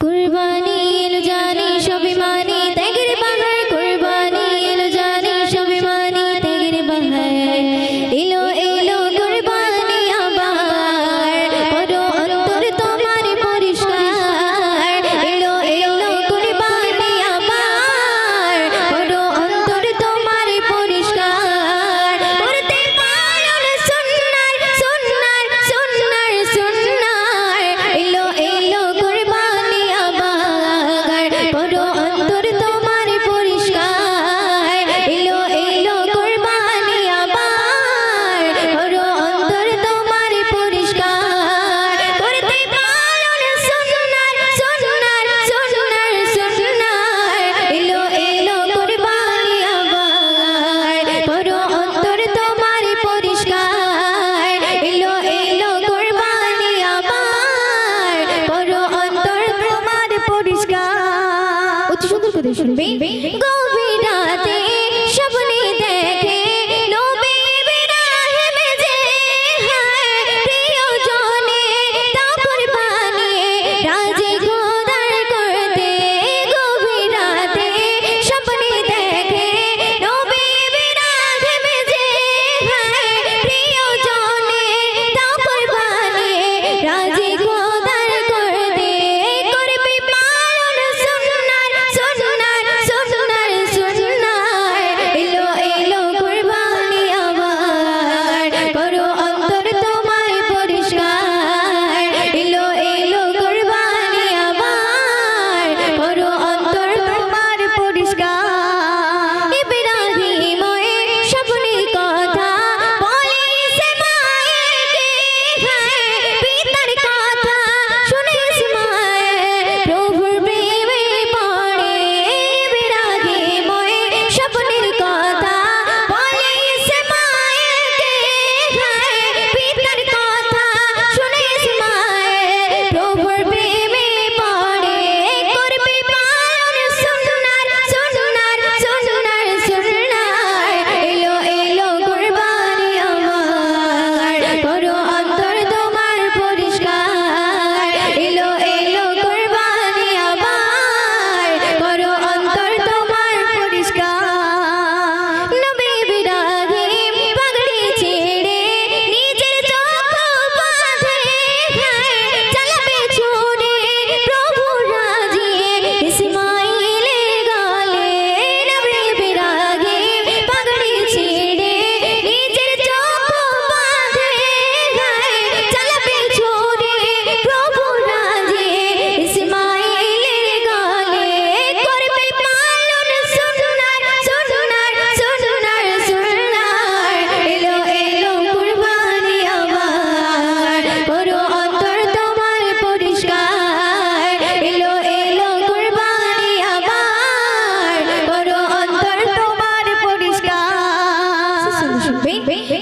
꿀벌 করো অন্তর তোমার পরিষ্কার। অতি সুন্দর করে শুনবে। গভীর রাতে স্বপ্নে দেখবে